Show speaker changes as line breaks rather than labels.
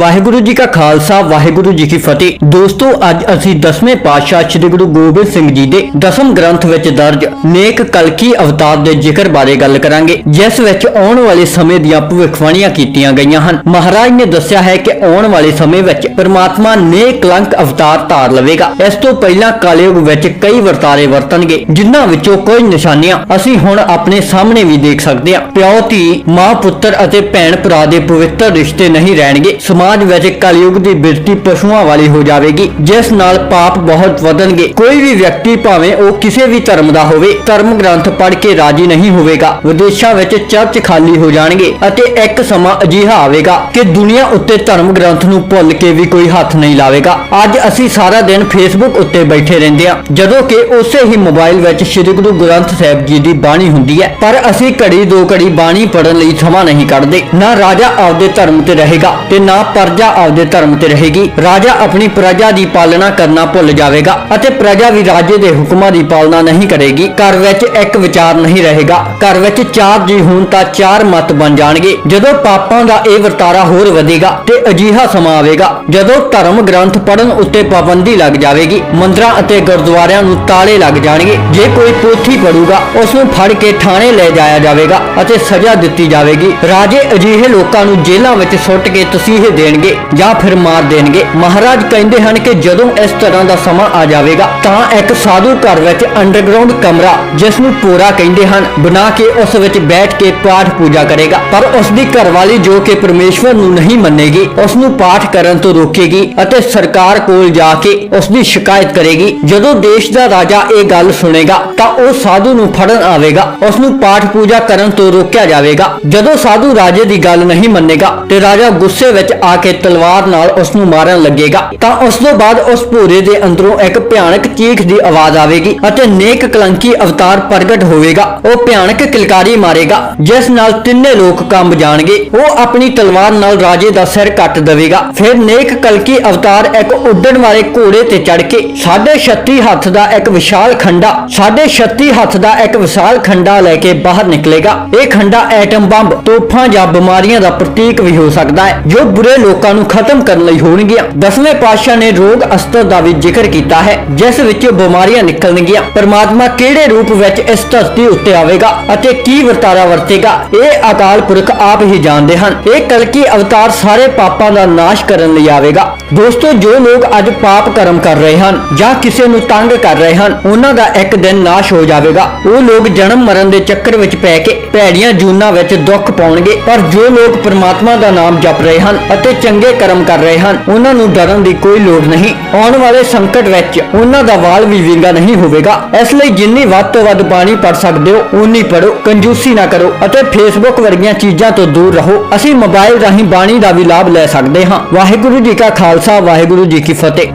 ਵਾਹਿਗੁਰੂ ਜੀ ਕਾ ਖਾਲਸਾ, ਵਾਹਿਗੁਰੂ ਜੀ ਕੀ ਫਤਿਹ। ਦੋਸਤੋ, ਅੱਜ ਅਸੀਂ ਦਸਵੇਂ ਪਾਤਸ਼ਾਹ ਸ੍ਰੀ ਗੁਰੂ ਗੋਬਿੰਦ ਸਿੰਘ ਜੀ ਦੇ ਦਸਮ ਗ੍ਰੰਥ ਵਿੱਚ ਦਰਜ ਨੇਕ ਕਲਕੀ ਅਵਤਾਰ ਦੇ ਜ਼ਿਕਰ ਬਾਰੇ ਗੱਲ ਕਰਾਂਗੇ, ਜਿਸ ਵਿੱਚ ਆਉਣ ਵਾਲੇ ਸਮੇਂ ਦੀਆਂ ਭਵਿੱਖਬਾਣੀਆਂ ਕੀਤੀਆਂ ਗਈਆਂ ਹਨ। ਮਹਾਰਾਜ ਨੇ ਦੱਸਿਆ ਹੈ ਕਿ ਆਉਣ ਵਾਲੇ ਸਮੇਂ ਵਿੱਚ ਪ੍ਰਮਾਤਮਾ ਨੇਕ ਕਲੰਕ ਅਵਤਾਰ ਧਾਰ ਲਵੇਗਾ। ਇਸ ਤੋਂ ਪਹਿਲਾਂ ਕਲਯੁਗ ਵਿੱਚ ਕਈ ਵਰਤਾਰੇ ਵਰਤਣਗੇ, ਜਿਨ੍ਹਾਂ ਵਿੱਚੋਂ ਕੁਝ ਨਿਸ਼ਾਨੀਆਂ ਅਸੀਂ ਹੁਣ ਆਪਣੇ ਸਾਹਮਣੇ ਵੀ ਦੇਖ ਸਕਦੇ ਹਾਂ। ਪਿਓ, ਧੀ, ਮਾਂ, ਪੁੱਤਰ ਅਤੇ ਭੈਣ ਭਰਾ ਦੇ ਪਵਿੱਤਰ ਰਿਸ਼ਤੇ ਨਹੀਂ ਰਹਿਣਗੇ। ਸਮਾਜ ਵਿੱਚ ਕਲਯੁਗ ਦੀ ਬਿਰਤੀ ਪਸ਼ੂਆਂ ਵਾਲੀ ਹੋ ਜਾਵੇਗੀ, ਜਿਸ ਨਾਲ ਪਾਪ ਬਹੁਤ ਵਧਣਗੇ। ਕੋਈ ਵੀ ਵਿਅਕਤੀ ਭਾਵੇਂ ਉਹ ਕਿਸੇ ਵੀ ਧਰਮ ਦਾ ਹੋਵੇ, ਧਰਮ ਗ੍ਰੰਥ ਪੜ੍ਹ ਕੇ ਰਾਜੀ ਨਹੀਂ ਹੋਵੇਗਾ। ਵਿਦੇਸ਼ਾਂ ਵਿੱਚ ਚਰਚ ਖਾਲੀ ਹੋ ਜਾਣਗੇ ਅਤੇ ਇੱਕ ਸਮਾਂ ਅਜਿਹਾ ਆਵੇਗਾ ਕਿ ਦੁਨੀਆ ਉੱਤੇ ਧਰਮ ਗ੍ਰੰਥ ਨੂੰ ਭੁੱਲ ਕੇ ਵੀ ਕੋਈ ਹੱਥ ਨਹੀਂ ਲਾਵੇਗਾ। ਅੱਜ ਅਸੀਂ ਸਾਰਾ ਦਿਨ ਫੇਸਬੁੱਕ ਉੱਤੇ ਬੈਠੇ ਰਹਿੰਦੇ ਹਾਂ, ਜਦੋਂ ਕਿ ਉਸੇ ਹੀ ਮੋਬਾਈਲ ਵਿੱਚ ਸ੍ਰੀ ਗੁਰੂ ਗ੍ਰੰਥ ਸਾਹਿਬ ਜੀ ਦੀ ਬਾਣੀ ਹੁੰਦੀ ਹੈ। ਪਰ ਅਸੀਂ ਘੜੀ ਦੋ ਘੜੀ ਬਾਣੀ ਪੜਨ ਲਈ ਸਮਾਂ ਨਹੀਂ ਕੱਢਦੇ। ਨਾ ਰਾਜਾ ਆਪਦੇ ਧਰਮ ਤੇ ਰਹੇਗਾ ਤੇ ਨਾ ਪ੍ਰਜਾ ਆਪਦੇ ਧਰਮ ਤੇ ਰਹੇਗੀ। ਰਾਜਾ ਆਪਣੀ ਪ੍ਰਜਾ ਦੀ ਪਾਲਣਾ ਕਰਨਾ ਭੁੱਲ ਜਾਵੇਗਾ ਅਤੇ ਪ੍ਰਜਾ ਵੀ ਰਾਜੇ ਦੇ ਹੁਕਮਾਂ ਦੀ ਪਾਲਣਾ ਨਹੀਂ ਕਰੇਗੀ। ਘਰ ਵਿੱਚ ਇੱਕ ਵਿਚਾਰ ਨਹੀਂ ਰਹੇਗਾ। ਘਰ ਵਿੱਚ ਚਾਰ ਜੀ ਹੋਣ ਤਾਂ ਚਾਰ ਮਤ ਬਣ ਜਾਣਗੇ। ਜਦੋਂ ਪਾਪਾਂ ਦਾ ਇਹ ਵਰਤਾਰਾ ਹੋਰ ਵਧੇਗਾ ਤੇ ਅਜੀਹਾ ਸਮਾਂ ਆਵੇਗਾ। ਜਦੋਂ ਧਰਮ ਗ੍ਰੰਥ ਪੜਨ ਉੱਤੇ ਪਾਬੰਦੀ ਲੱਗ ਜਾਵੇਗੀ, ਮੰਦਰਾਂ ਅਤੇ ਗੁਰਦੁਆਰਿਆਂ ਨੂੰ ਤਾਲੇ ਲੱਗ ਜਾਣਗੇ। ਜੇ ਕੋਈ ਪੋਥੀ ਪੜੂਗਾ, ਉਸ ਨੂੰ ਫੜ ਕੇ ਥਾਣੇ ਲੈ ਜਾਇਆ ਜਾਵੇਗਾ ਅਤੇ ਸਜ਼ਾ ਦਿੱਤੀ ਜਾਵੇਗੀ। ਰਾਜੇ ਅਜਿਹੇ ਲੋਕਾਂ ਨੂੰ ਜੇਲ੍ਹਾਂ ਵਿੱਚ ਸੁੱਟ ਕੇ ਤਸੀਹੇ ਦੇਣਗੇ ਜਾਂ ਫਿਰ ਮਾਰ ਦੇਣਗੇ। ਮਹਾਰਾਜ ਕਹਿੰਦੇ ਹਨ ਕਿ ਜਦੋਂ ਇਸ ਤਰ੍ਹਾਂ ਦਾ ਸਮਾਂ ਆ ਜਾਵੇਗਾ, ਤਾਂ ਇੱਕ ਸਾਧੂ ਘਰ ਵਿੱਚ ਅੰਡਰਗਰਾਉਂਡ ਕਮਰਾ, ਜਿਸ ਨੂੰ ਪੂਰਾ ਕਹਿੰਦੇ ਹਨ, ਬਣਾ ਕੇ ਉਸ ਵਿੱਚ ਬੈਠ ਕੇ ਪਾਠ ਪੂਜਾ ਕਰੇਗਾ। ਪਰ ਉਸ ਦੀ ਘਰਵਾਲੀ ਜੋ ਕਿ ਪਰਮੇਸ਼ਵਰ ਨੂੰ ਨਹੀਂ ਮੰਨੇਗੀ ਉਸ ਨੂੰ ਪਾਠ ਕਰਨ ਤੋਂ ਰੋਕੇਗੀ ਅਤੇ ਸਰਕਾਰ ਕੋਲ ਜਾ ਕੇ ਉਸ ਦੀ ਸ਼ਿਕਾਇਤ ਕਰੇਗੀ। ਜਦੋਂ ਦੇਸ਼ ਦਾ ਰਾਜਾ ਇਹ ਗੱਲ ਸੁਣੇਗਾ, ਤਾਂ ਉਹ ਸਾਧੂ ਨੂੰ ਫੜਨ ਆਵੇਗਾ ਉਸ ਨੂੰ ਪਾਠ ਪੂਜਾ ਕਰਨ ਤੋਂ ਰੋਕਿਆ ਜਾਵੇਗਾ। ਜਦੋਂ ਸਾਧੂ ਰਾਜੇ ਦੀ ਗੱਲ ਨਹੀਂ ਮੰਨੇਗਾ, ਤੇ ਰਾਜਾ ਗੁੱਸੇ ਵਿੱਚ ਆ ਕੇ ਤਲਵਾਰ ਨਾਲ ਉਸ ਨੂੰ ਮਾਰਨ ਲੱਗੇਗਾ। ਤਾਂ ਉਸ ਤੋਂ ਬਾਅਦ ਉਸ ਭੂਰੇ ਦੇ ਅੰਦਰੋਂ ਇੱਕ ਭਿਆਨਕ ਚੀਖ ਦੀ ਆਵਾਜ਼ ਆਵੇਗੀ ਅਤੇ ਨੇਕ ਕਲੰਕੀ ਅਵਤਾਰ ਪ੍ਰਗਟ ਹੋਵੇਗਾ। ਉਹ ਭਿਆਨਕ ਕਿਲਕਾਰੀ ਮਾਰੇਗਾ, ਜਿਸ ਨਾਲ ਤਿੰਨੇ ਲੋਕ ਕੰਬ ਜਾਣਗੇ। ਉਹ ਆਪਣੀ ਤਲਵਾਰ ਨਾਲ ਰਾਜੇ ਦਾ ਸਿਰ ਕੱਟ ਦੇਵੇਗਾ। ਫਿਰ ਨੇਕ ਕਲਕੀ ਅਵਤਾਰ ਇੱਕ ਉੱਡਣ ਵਾਲੇ ਘੋੜੇ ਤੇ ਚੜ ਕੇ 36 ਹੱਥ ਦਾ ਇੱਕ ਵਿਸ਼ਾਲ ਖੰਡਾ 36 ਹੱਥ ਦਾ ਇੱਕ ਵਿਸ਼ਾਲ ਖੰਡਾ ਲੈ ਕੇ ਬਾਹਰ ਨਿਕਲੇਗਾ। ਇਹ ਖੰਡਾ ਐਟਮ ਬੰਬ ਤੋਫਾਂ ਜਾਂ ਬਿਮਾਰੀਆਂ ਦਾ ਪ੍ਰਤੀਕ ਵੀ ਹੋ ਸਕਦਾ ਹੈ, ਜੋ ਬੁਰੇ ਲੋਕਾਂ ਨੂੰ ਖਤਮ ਕਰਨ ਲਈ ਹੋਣਗੀਆਂ। ਦਸਵੇਂ ਪਾਤਸ਼ਾਹ ਨੇ ਰੋਗ ਅਸਤਰ ਦਾ ਵੀ ਜ਼ਿਕਰ ਕੀਤਾ ਹੈ, ਜਿਸ ਵਿੱਚ ਬਿਮਾਰੀਆਂ ਨਿਕਲਣਗੀਆਂ। ਪਰਮਾਤਮਾ ਕਿਹੜੇ ਰੂਪ ਵਿੱਚ ਇਸ ਧਰਤੀ ਉੱਤੇ ਆਵੇਗਾ ਅਤੇ ਕੀ ਵਰਤਾਰਾ ਵਰਤੇਗਾ, ਇਹ ਅਕਾਲ ਪੁਰਖ ਆਪ ਹੀ ਜਾਣਦੇ ਹਨ। ਇਹ ਕਲਕੀ ਅਵਤਾਰ ਸਾਰੇ ਪਾਪਾਂ ਦਾ ਨਾਸ਼ ਕਰਨ ਲਈ ਆਵੇਗਾ। ਦੋਸਤੋ, ਜੋ ਲੋਕ ਅੱਜ ਪਾਪ ਕਰਮ ਕਰ ਰਹੇ ਹਨ ਜਾਂ ਕਿਸੇ ਨੂੰ ਤੰਗ ਕਰ ਰਹੇ ਹਨ, ਉਹਨਾਂ ਦਾ ਇੱਕ ਦਿਨ ਨਾਸ਼ ਹੋ ਜਾਵੇਗਾ। ਉਹ ਲੋਕ ਜਨਮ ਮਰਨ ਦੇ ਚੱਕਰ ਵਿੱਚ ਪੈ ਕੇ ਭੈੜੀਆਂ ਜੂਨਾਂ ਵਿੱਚ ਦੁੱਖ ਪਾਉਣਗੇ। ਪਰ ਜੋ ਲੋਕ ਪਰਮਾਤਮਾ ਦਾ ਨਾਮ ਜਪ ਰਹੇ ਹਨ ਅਤੇ ਅਤੇ ਚੰਗੇ ਕਰਮ ਕਰ ਰਹੇ ਹਨ, ਉਹਨਾਂ ਨੂੰ ਡਰਨ ਦੀ ਕੋਈ ਲੋੜ ਨਹੀਂ। ਆਉਣ ਵਾਲੇ ਸੰਕਟ ਵਿੱਚ ਉਹਨਾਂ ਦਾ ਵਾਲ ਵੀ ਵਿੰਗਾ ਨਹੀਂ ਹੋਵੇਗਾ। ਇਸ ਲਈ ਜਿੰਨੀ ਵੱਧ ਤੋਂ ਵੱਧ ਬਾਣੀ ਪੜ ਸਕਦੇ ਹੋ ਉਨੀ ਪੜੋ ਕੰਜੂਸੀ ਨਾ ਕਰੋ ਅਤੇ ਫੇਸਬੁੱਕ ਵਰਗੀਆਂ ਚੀਜ਼ਾਂ ਤੋਂ ਦੂਰ ਰਹੋ। ਅਸੀਂ ਮੋਬਾਈਲ ਰਾਹੀਂ ਬਾਣੀ ਦਾ ਵੀ ਲਾਭ ਲੈ ਸਕਦੇ ਹਾਂ। ਵਾਹਿਗੁਰੂ ਜੀ ਕਾ ਖਾਲਸਾ, ਵਾਹਿਗੁਰੂ ਜੀ ਕੀ ਫਤਿਹ।